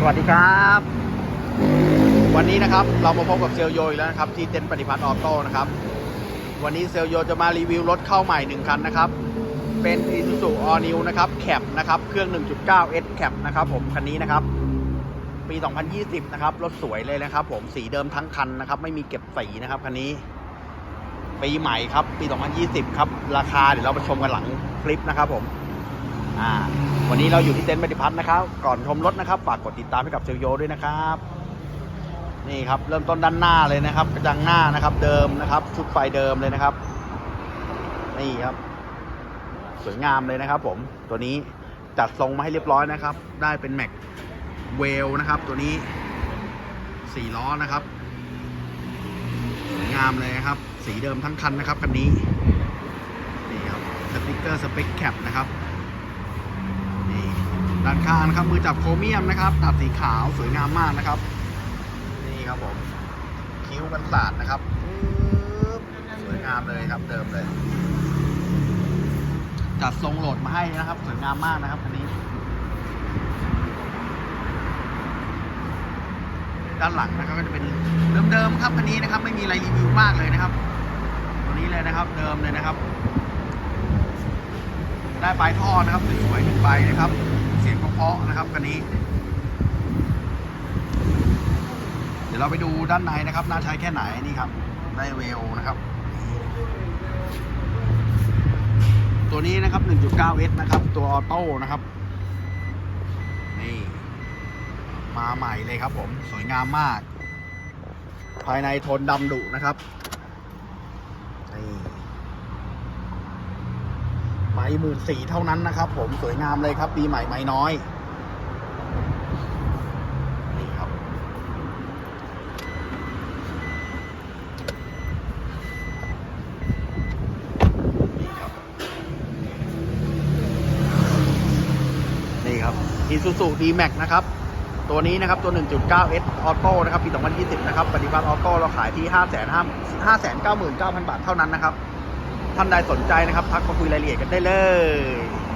สวัสดีครับ วันนี้นะครับเรามาพบกับเซลโยอีกแล้วนะครับ ที่เต็นท์ปฏิพัฒน์ออโต้นะครับ วันนี้เซลโยจะมารีวิวรถเข้าใหม่หนึ่งคันนะครับ เป็น Isuzu All New นะครับแคปนะครับเครื่อง 1.9 S แคปนะครับผมคันนี้นะครับ ปี 2020 นะครับ รถสวยเลยนะครับ ผมสีเดิมทั้งคันนะครับ ไม่มีเก็บสีนะครับคันนี้ปีใหม่ครับ ปี 2020 ครับ ราคาเดี๋ยวเราไปชมกันหลังคลิปนะครับผม อ่า วันนี้เราอยู่ที่เต็นท์ปฏิพัฒน์นะครับ ก่อนชมรถนะครับฝากกดติดตามให้กับเซลโยด้วยนะครับ นี่ครับเริ่มต้นด้านหน้าเลยนะครับ กระจังหน้านะครับ เดิมนะครับ ชุดไฟเดิมเลยนะครับ นี่ครับ สวยงามเลยนะครับ ผมตัวนี้จัดทรงมาให้เรียบร้อยนะครับ ได้เป็นแม็กเวลนะครับ ตัวนี้สี่ล้อนะครับสวยงามเลยนะครับ สีเดิมทั้งคันนะครับคันนี้นี่ครับสติกเกอร์สเปคแคปนะครับ ด้านข้างนะครับมือจับโครเมียมนะครับ ตัดสีขาวสวยงามมากนะครับ นี่ครับผมคิ้วกันสาดนะครับปึ๊บสวยงามเลยครับ เดิมเลย จัดทรงโหลดมาให้นะครับ สวยงามมากนะครับคันนี้ ด้านหลังนะครับก็จะเป็นเดิมๆครับคันนี้นะครับ ไม่มีอะไรรีวิวมากเลยนะครับ ตัวนี้เลยนะครับ เดิมเลยนะครับได้ปลายท่อนะครับสวยๆหนึ่งใบนะครับ เพาะนะครับคันนี้ เดี๋ยวเราไปดูด้านในนะครับ น่าใช้แค่ไหนนี่ครับ ได้เวลนะครับ ตัวนี้นะครับ 1.9S นะครับ ตัวออโต้นะครับ นี่ มาใหม่เลยครับผม สวยงามมาก ภายในโทนดำดุนะครับ นี่ ไม้หมื่นสี่เท่านั้นนะครับผมสวยงามเลยครับ ปีใหม่ไม้น้อยนี่ครับ นี่ครับนี่ครับ Isuzu D-Max นะครับ ตัวนี้นะครับ ตัว 1.9S Auto นะครับ ปี 2020 นะครับ ปฏิบัติออโต้เราขายที่ 5 5 5 9 9 0 0 0 บาทเท่านั้นนะครับ ท่านใดสนใจนะครับทักมาคุยรายละเอียดกันได้เลย